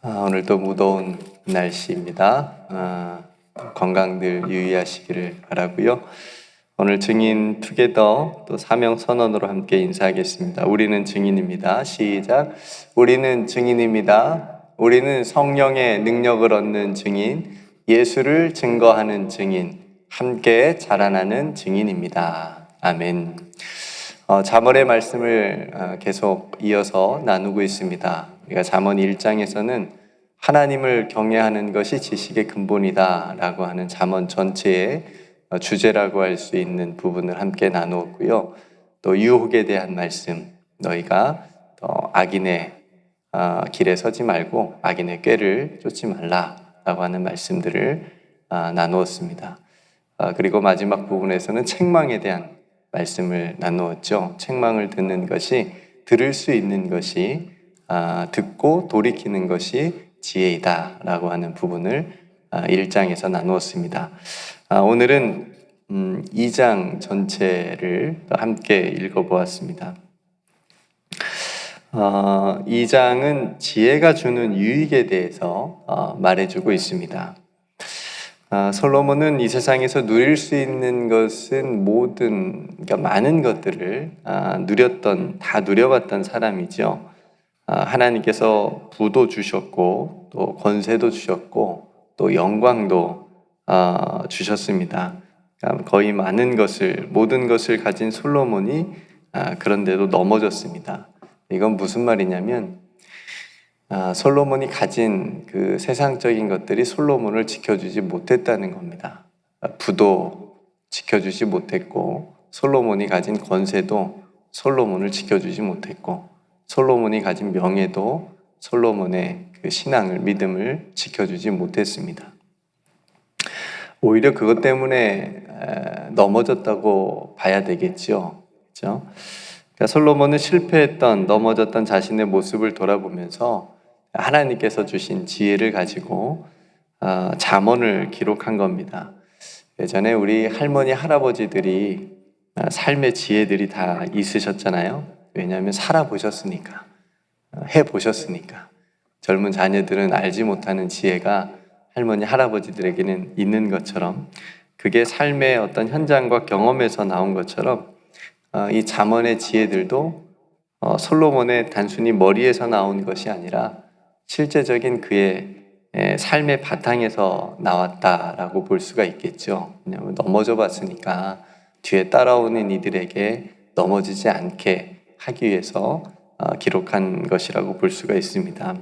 아, 오늘도 무더운 날씨입니다. 아, 건강들 유의하시기를 바라고요. 오늘 증인 투게더 또 사명 선언으로 함께 인사하겠습니다. 우리는 증인입니다. 시작. 우리는 증인입니다. 우리는 성령의 능력을 얻는 증인, 예수를 증거하는 증인, 함께 자라나는 증인입니다. 아멘. 어, 잠언의 말씀을 어, 계속 이어서 나누고 있습니다. 우리가 잠언 1장에서는 하나님을 경외하는 것이 지식의 근본이다라고 하는 잠언 전체의 어, 주제라고 할 수 있는 부분을 함께 나누었고요. 또 유혹에 대한 말씀, 너희가 어, 악인의 어, 길에 서지 말고 악인의 꾀를 쫓지 말라라고 하는 말씀들을 아, 나누었습니다. 아, 그리고 마지막 부분에서는 책망에 대한 말씀을 나누었죠. 책망을 듣는 것이 들을 수 있는 것이 아, 듣고 돌이키는 것이 지혜이다라고 하는 부분을 아, 1장에서 나누었습니다. 아, 오늘은 음, 2장 전체를 함께 읽어보았습니다. 어, 2장은 지혜가 주는 유익에 대해서 어, 말해주고 있습니다. 아, 솔로몬은 이 세상에서 누릴 수 있는 것은 모든 그러니까 많은 것들을 아, 누렸던 다 누려봤던 사람이죠. 아, 하나님께서 부도 주셨고 또 권세도 주셨고 또 영광도 아, 주셨습니다. 그러니까 거의 많은 것을 모든 것을 가진 솔로몬이 아, 그런데도 넘어졌습니다. 이건 무슨 말이냐면 아, 솔로몬이 가진 그 세상적인 것들이 솔로몬을 지켜주지 못했다는 겁니다. 아, 부도 지켜주지 못했고 솔로몬이 가진 권세도 솔로몬을 지켜주지 못했고 솔로몬이 가진 명예도 솔로몬의 그 신앙을 믿음을 지켜주지 못했습니다. 오히려 그것 때문에 에, 넘어졌다고 봐야 되겠죠. 그렇죠? 그러니까 솔로몬은 실패했던 넘어졌던 자신의 모습을 돌아보면서 하나님께서 주신 지혜를 가지고 어, 잠언을 기록한 겁니다. 예전에 우리 할머니 할아버지들이 어, 삶의 지혜들이 다 있으셨잖아요. 왜냐하면 살아보셨으니까 어, 해보셨으니까 젊은 자녀들은 알지 못하는 지혜가 할머니 할아버지들에게는 있는 것처럼 그게 삶의 어떤 현장과 경험에서 나온 것처럼 어, 이 잠언의 지혜들도 어, 솔로몬의 단순히 머리에서 나온 것이 아니라 실제적인 그의 에, 삶의 바탕에서 나왔다라고 볼 수가 있겠죠. 왜냐하면 넘어져 봤으니까 뒤에 따라오는 이들에게 넘어지지 않게 하기 위해서 어, 기록한 것이라고 볼 수가 있습니다.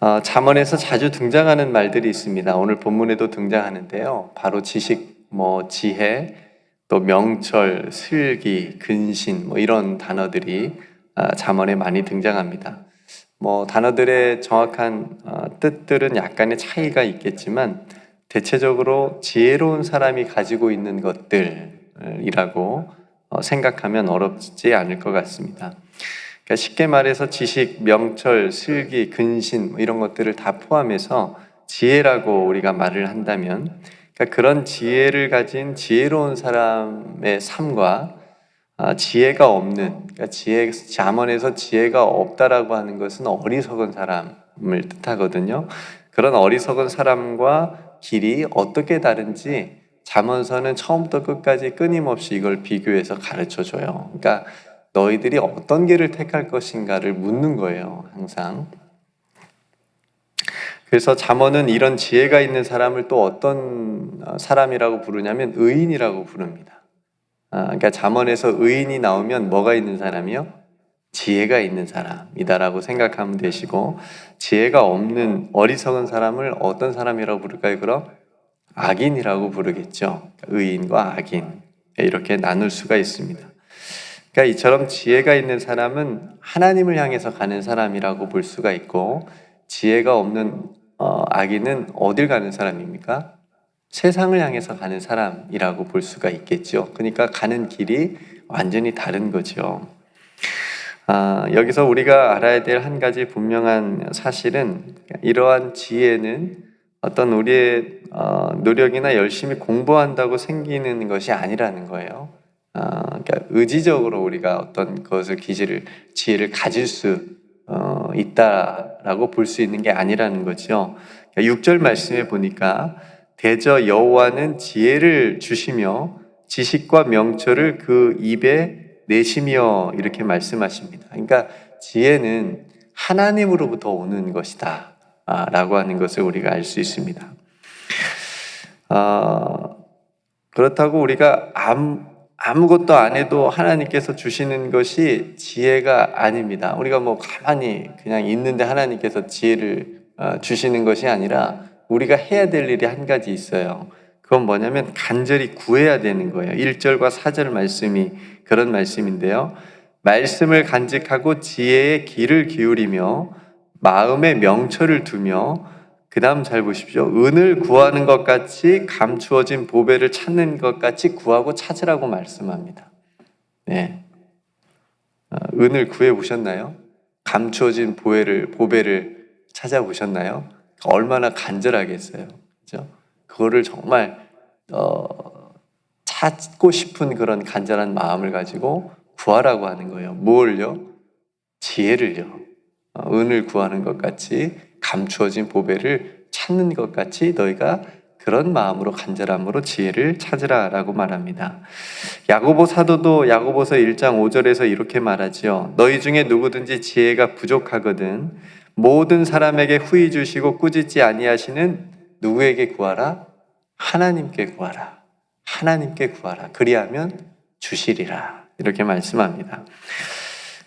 어, 잠언에서 자주 등장하는 말들이 있습니다. 오늘 본문에도 등장하는데요. 바로 지식, 뭐 지혜, 또 명철, 슬기, 근신 뭐 이런 단어들이 아, 잠언에 많이 등장합니다. 뭐 단어들의 정확한 어, 뜻들은 약간의 차이가 있겠지만 대체적으로 지혜로운 사람이 가지고 있는 것들이라고 어, 생각하면 어렵지 않을 것 같습니다. 그러니까 쉽게 말해서 지식, 명철, 슬기, 근신 뭐 이런 것들을 다 포함해서 지혜라고 우리가 말을 한다면 그러니까 그런 지혜를 가진 지혜로운 사람의 삶과 아, 지혜가 없는 그러니까 지혜 잠언에서 지혜가 없다라고 하는 것은 어리석은 사람을 뜻하거든요. 그런 어리석은 사람과 길이 어떻게 다른지 잠언서는 처음부터 끝까지 끊임없이 이걸 비교해서 가르쳐 줘요. 그러니까 너희들이 어떤 길을 택할 것인가를 묻는 거예요, 항상. 그래서 잠언은 이런 지혜가 있는 사람을 또 어떤 사람이라고 부르냐면 의인이라고 부릅니다. 아, 그러니까 잠언에서 의인이 나오면 뭐가 있는 사람이요? 지혜가 있는 사람이다라고 생각하면 되시고 지혜가 없는 어리석은 사람을 어떤 사람이라고 부를까요? 그럼 악인이라고 부르겠죠. 의인과 악인 이렇게 나눌 수가 있습니다. 그러니까 이처럼 지혜가 있는 사람은 하나님을 향해서 가는 사람이라고 볼 수가 있고 지혜가 없는 어, 악인은 어딜 가는 사람입니까? 세상을 향해서 가는 사람이라고 볼 수가 있겠죠. 그러니까 가는 길이 완전히 다른 거죠. 아, 여기서 우리가 알아야 될 한 가지 분명한 사실은 이러한 지혜는 어떤 우리의 어, 노력이나 열심히 공부한다고 생기는 것이 아니라는 거예요. 아, 그러니까 의지적으로 우리가 어떤 것을 기질을 지혜를 가질 수 어, 있다라고 볼 수 있는 게 아니라는 거죠. 6절 말씀에 보니까 대저 여호와는 지혜를 주시며 지식과 명철을 그 입에 내시며 이렇게 말씀하십니다. 그러니까 지혜는 하나님으로부터 오는 것이다. 아, 라고 하는 것을 우리가 알 수 있습니다. 아, 그렇다고 우리가 아무, 아무것도 안 해도 하나님께서 주시는 것이 지혜가 아닙니다. 우리가 뭐 가만히 그냥 있는데 하나님께서 지혜를 어, 주시는 것이 아니라 우리가 해야 될 일이 한 가지 있어요. 그건 뭐냐면 간절히 구해야 되는 거예요. 1절과 4절 말씀이 그런 말씀인데요. 말씀을 간직하고 지혜의 길을 기울이며 마음의 명철을 두며 그 다음 잘 보십시오. 은을 구하는 것 같이 감추어진 보배를 찾는 것 같이 구하고 찾으라고 말씀합니다. 네. 어, 은을 구해 보셨나요? 감추어진 보배를, 보배를 찾아보셨나요? 얼마나 간절하겠어요. 그죠? 그거를 정말, 어, 찾고 싶은 그런 간절한 마음을 가지고 구하라고 하는 거예요. 뭘요? 지혜를요. 어, 은을 구하는 것 같이 감추어진 보배를 찾는 것 같이 너희가 그런 마음으로 간절함으로 지혜를 찾으라라고 말합니다. 야고보 사도도 야고보서 1장 5절에서 이렇게 말하지요. 너희 중에 누구든지 지혜가 부족하거든 모든 사람에게 후히 주시고 꾸짖지 아니하시는 누구에게 구하라? 하나님께 구하라. 하나님께 구하라. 그리하면 주시리라. 이렇게 말씀합니다.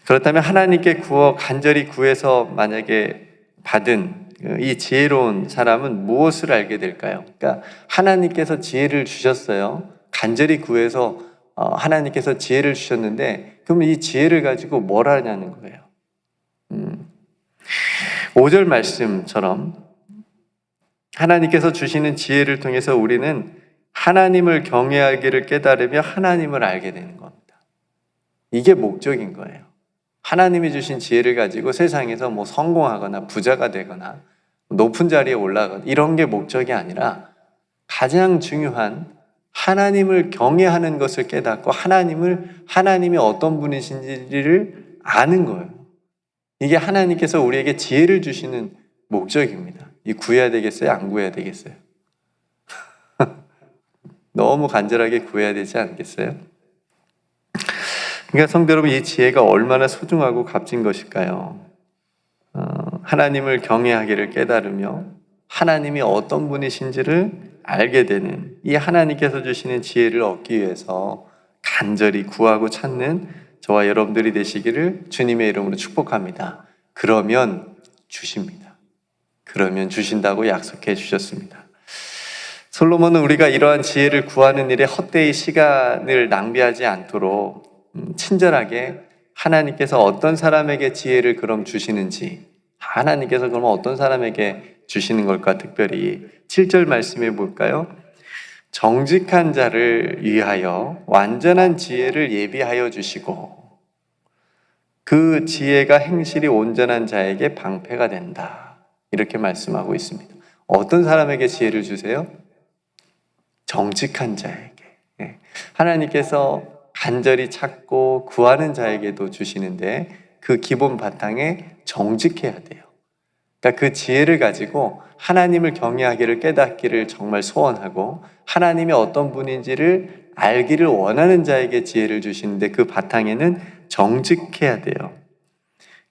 그렇다면 하나님께 구워 간절히 구해서 만약에 받은 이 지혜로운 사람은 무엇을 알게 될까요? 그러니까 하나님께서 지혜를 주셨어요. 간절히 구해서 어, 하나님께서 지혜를 주셨는데 그러면 이 지혜를 가지고 뭘 하냐는 거예요. 음. 5절 말씀처럼 하나님께서 주시는 지혜를 통해서 우리는 하나님을 경외하기를 깨달으며 하나님을 알게 되는 겁니다. 이게 목적인 거예요. 하나님이 주신 지혜를 가지고 세상에서 뭐 성공하거나 부자가 되거나 높은 자리에 올라가거나 이런 게 목적이 아니라 가장 중요한 하나님을 경외하는 것을 깨닫고 하나님을 하나님이 어떤 분이신지를 아는 거예요. 이게 하나님께서 우리에게 지혜를 주시는 목적입니다. 이 구해야 되겠어요? 안 구해야 되겠어요? 너무 간절하게 구해야 되지 않겠어요? 그러니까 성도 여러분, 이 지혜가 얼마나 소중하고 값진 것일까요? 어, 하나님을 경외하기를 깨달으며 하나님이 어떤 분이신지를 알게 되는 이 하나님께서 주시는 지혜를 얻기 위해서 간절히 구하고 찾는 저와 여러분들이 되시기를 주님의 이름으로 축복합니다. 그러면 주십니다. 그러면 주신다고 약속해 주셨습니다. 솔로몬은 우리가 이러한 지혜를 구하는 일에 헛되이 시간을 낭비하지 않도록 음, 친절하게 하나님께서 어떤 사람에게 지혜를 그럼 주시는지 하나님께서 그럼 어떤 사람에게 주시는 걸까 특별히 7절 말씀해 볼까요? 정직한 자를 위하여 완전한 지혜를 예비하여 주시고 그 지혜가 행실이 온전한 자에게 방패가 된다. 이렇게 말씀하고 있습니다. 어떤 사람에게 지혜를 주세요? 정직한 자에게. 예. 하나님께서 간절히 찾고 구하는 자에게도 주시는데 그 기본 바탕에 정직해야 돼요. 그러니까 그 지혜를 가지고 하나님을 경외하기를 깨닫기를 정말 소원하고 하나님이 어떤 분인지를 알기를 원하는 자에게 지혜를 주시는데 그 바탕에는 정직해야 돼요.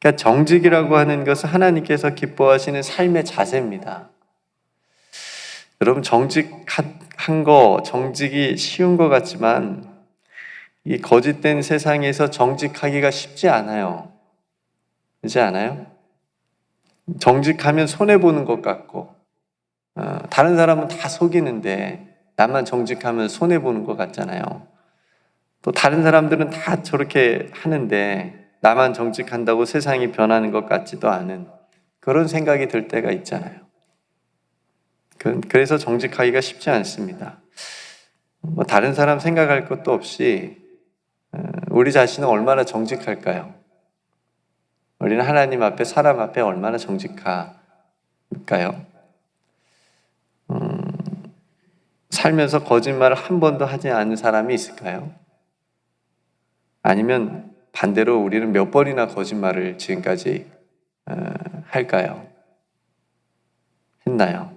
그러니까 정직이라고 하는 것은 하나님께서 기뻐하시는 삶의 자세입니다. 여러분 정직한 거 정직이 쉬운 것 같지만 이 거짓된 세상에서 정직하기가 쉽지 않아요. 그렇지 않아요? 정직하면 손해보는 것 같고, 어, 다른 사람은 다 속이는데, 나만 정직하면 손해보는 것 같잖아요. 또 다른 사람들은 다 저렇게 하는데, 나만 정직한다고 세상이 변하는 것 같지도 않은 그런 생각이 들 때가 있잖아요. 그, 그래서 정직하기가 쉽지 않습니다. 뭐 다른 사람 생각할 것도 없이 우리 자신은 얼마나 정직할까요? 우리는 하나님 앞에 사람 앞에 얼마나 정직할까요? 음, 살면서 거짓말을 한 번도 하지 않은 사람이 있을까요? 아니면 반대로 우리는 몇 번이나 거짓말을 지금까지 어, 할까요? 했나요?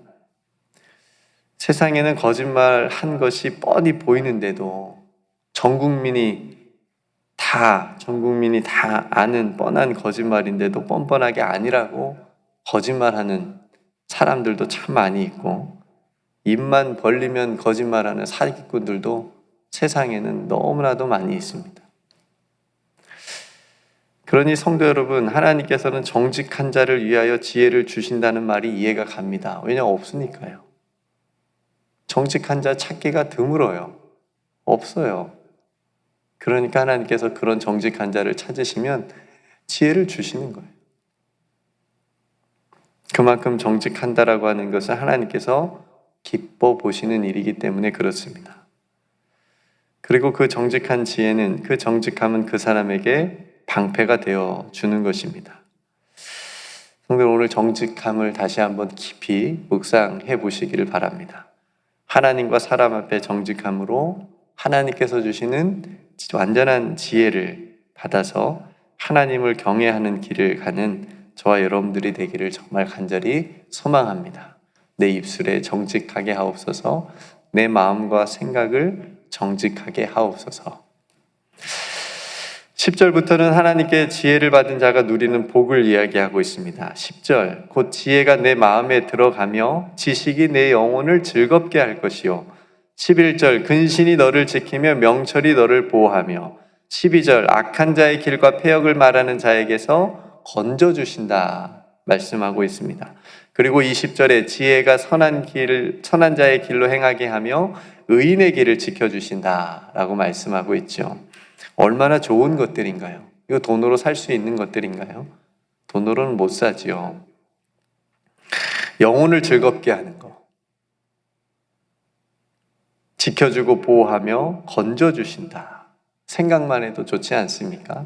세상에는 거짓말 한 것이 뻔히 보이는데도 전 국민이 다, 전 국민이 다 아는 뻔한 거짓말인데도 뻔뻔하게 아니라고 거짓말하는 사람들도 참 많이 있고, 입만 벌리면 거짓말하는 사기꾼들도 세상에는 너무나도 많이 있습니다. 그러니 성도 여러분, 하나님께서는 정직한 자를 위하여 지혜를 주신다는 말이 이해가 갑니다. 왜냐 없으니까요. 정직한 자 찾기가 드물어요. 없어요. 그러니까 하나님께서 그런 정직한 자를 찾으시면 지혜를 주시는 거예요. 그만큼 정직한다라고 하는 것은 하나님께서 기뻐 보시는 일이기 때문에 그렇습니다. 그리고 그 정직한 지혜는 그 정직함은 그 사람에게 방패가 되어 주는 것입니다. 성도 오늘 정직함을 다시 한번 깊이 묵상해 보시기를 바랍니다. 하나님과 사람 앞에 정직함으로 하나님께서 주시는 완전한 지혜를 받아서 하나님을 경외하는 길을 가는 저와 여러분들이 되기를 정말 간절히 소망합니다. 내 입술에 정직하게 하옵소서, 내 마음과 생각을 정직하게 하옵소서. 10절부터는 하나님께 지혜를 받은 자가 누리는 복을 이야기하고 있습니다. 10절, 곧 지혜가 내 마음에 들어가며 지식이 내 영혼을 즐겁게 할 것이요. 11절, 근신이 너를 지키며 명철이 너를 보호하며 12절, 악한 자의 길과 폐역을 말하는 자에게서 건져 주신다. 말씀하고 있습니다. 그리고 20절에 지혜가 선한 길, 선한 자의 길로 행하게 하며 의인의 길을 지켜 주신다. 라고 말씀하고 있죠. 얼마나 좋은 것들인가요? 이거 돈으로 살 수 있는 것들인가요? 돈으로는 못 사지요. 영혼을 즐겁게 하는 거. 지켜주고 보호하며 건져주신다. 생각만 해도 좋지 않습니까?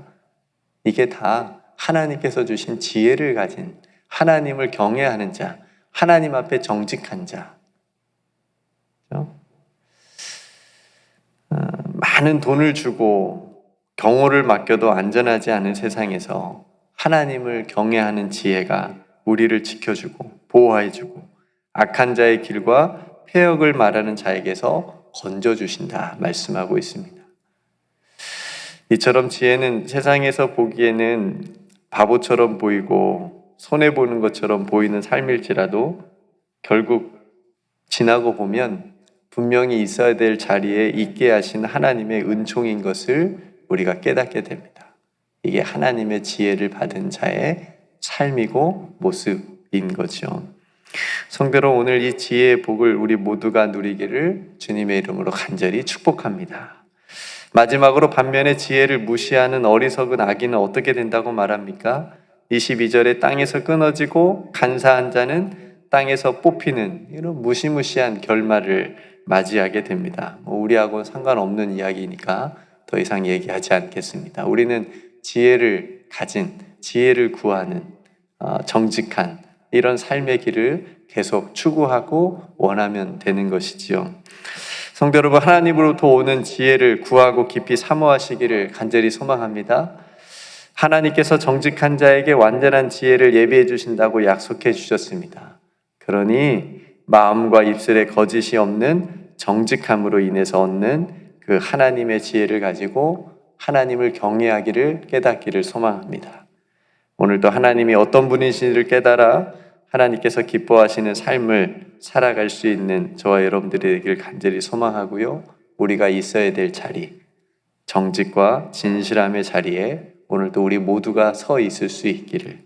이게 다 하나님께서 주신 지혜를 가진 하나님을 경외하는 자, 하나님 앞에 정직한 자. 어, 많은 돈을 주고 경호를 맡겨도 안전하지 않은 세상에서 하나님을 경외하는 지혜가 우리를 지켜주고 보호해주고 악한 자의 길과 폐역을 말하는 자에게서 건져주신다 말씀하고 있습니다. 이처럼 지혜는 세상에서 보기에는 바보처럼 보이고 손해보는 것처럼 보이는 삶일지라도 결국 지나고 보면 분명히 있어야 될 자리에 있게 하신 하나님의 은총인 것을 우리가 깨닫게 됩니다. 이게 하나님의 지혜를 받은 자의 삶이고 모습인 거죠. 성대로 오늘 이 지혜의 복을 우리 모두가 누리기를 주님의 이름으로 간절히 축복합니다. 마지막으로 반면에 지혜를 무시하는 어리석은 아기는 어떻게 된다고 말합니까? 22절에 땅에서 끊어지고 간사한 자는 땅에서 뽑히는 이런 무시무시한 결말을 맞이하게 됩니다. 뭐 우리하고는 상관없는 이야기니까 더 이상 얘기하지 않겠습니다. 우리는 지혜를 가진, 지혜를 구하는 어, 정직한 이런 삶의 길을 계속 추구하고 원하면 되는 것이지요. 성도 여러분, 하나님으로부터 오는 지혜를 구하고 깊이 사모하시기를 간절히 소망합니다. 하나님께서 정직한 자에게 완전한 지혜를 예비해 주신다고 약속해 주셨습니다. 그러니 마음과 입술에 거짓이 없는 정직함으로 인해서 얻는 그 하나님의 지혜를 가지고 하나님을 경외하기를 깨닫기를 소망합니다. 오늘도 하나님이 어떤 분이신지를 깨달아 하나님께서 기뻐하시는 삶을 살아갈 수 있는 저와 여러분들이 되길 간절히 소망하고요. 우리가 있어야 될 자리, 정직과 진실함의 자리에 오늘도 우리 모두가 서 있을 수 있기를.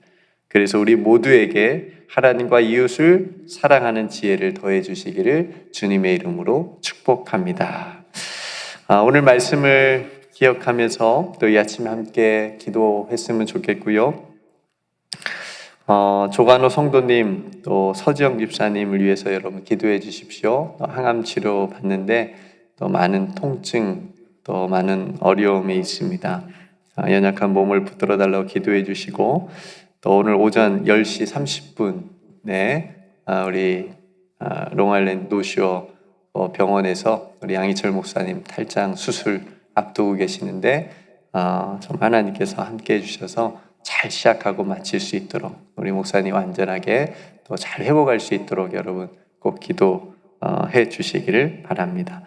그래서 우리 모두에게 하나님과 이웃을 사랑하는 지혜를 더해 주시기를 주님의 이름으로 축복합니다. 아, 오늘 말씀을 기억하면서 또 이 아침 함께 기도했으면 좋겠고요. 어, 조간호 성도님 또 서지영 집사님을 위해서 여러분 기도해 주십시오. 항암 치료 받는데 또 많은 통증 또 많은 어려움이 있습니다. 아, 연약한 몸을 붙들어 달라고 기도해 주시고 또 오늘 오전 10시 30분에 아, 우리 아, 롱알랜드 노쇼 어, 병원에서 우리 양희철 목사님 탈장 수술 앞두고 계시는데 좀 하나님께서 함께 해주셔서 잘 시작하고 마칠 수 있도록 우리 목사님 완전하게 또 잘 회복할 수 있도록 여러분 꼭 기도해 주시기를 바랍니다.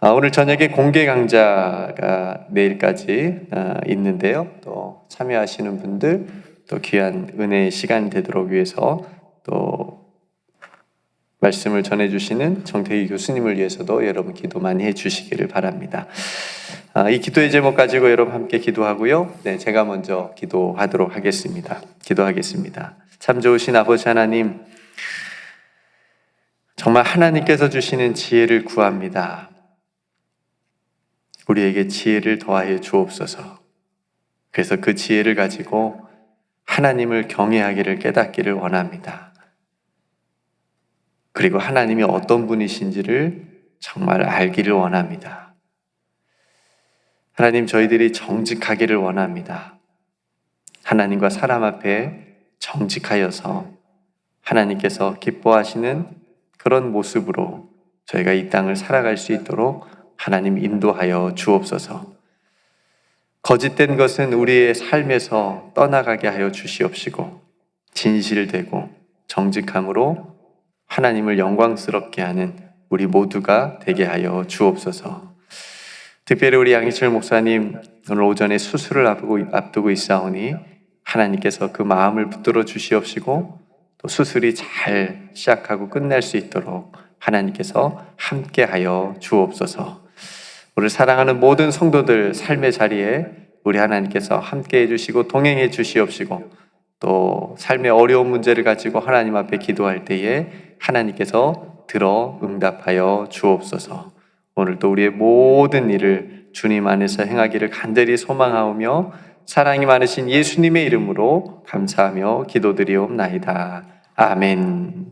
아, 오늘 저녁에 공개 강좌가 내일까지 아, 있는데요. 또 참여하시는 분들 또 귀한 은혜의 시간 되도록 위해서 또 말씀을 전해주시는 정태기 교수님을 위해서도 여러분 기도 많이 해주시기를 바랍니다. 아, 이 기도의 제목 가지고 여러분 함께 기도하고요. 네, 제가 먼저 기도하도록 하겠습니다. 기도하겠습니다. 참 좋으신 아버지 하나님, 정말 하나님께서 주시는 지혜를 구합니다. 우리에게 지혜를 더하여 주옵소서. 그래서 그 지혜를 가지고 하나님을 경외하기를 깨닫기를 원합니다. 그리고 하나님이 어떤 분이신지를 정말 알기를 원합니다. 하나님 저희들이 정직하기를 원합니다. 하나님과 사람 앞에 정직하여서 하나님께서 기뻐하시는 그런 모습으로 저희가 이 땅을 살아갈 수 있도록 하나님 인도하여 주옵소서. 거짓된 것은 우리의 삶에서 떠나가게 하여 주시옵시고 진실되고 정직함으로 하나님을 영광스럽게 하는 우리 모두가 되게 하여 주옵소서. 특별히 우리 양희철 목사님 오늘 오전에 수술을 앞두고, 앞두고 있사오니 하나님께서 그 마음을 붙들어 주시옵시고 또 수술이 잘 시작하고 끝날 수 있도록 하나님께서 함께 하여 주옵소서. 우리를 사랑하는 모든 성도들 삶의 자리에 우리 하나님께서 함께 해 주시고 동행해 주시옵시고 또 삶의 어려운 문제를 가지고 하나님 앞에 기도할 때에 하나님께서 들어 응답하여 주옵소서. 오늘도 우리의 모든 일을 주님 안에서 행하기를 간절히 소망하오며 사랑이 많으신 예수님의 이름으로 감사하며 기도드리옵나이다. 아멘.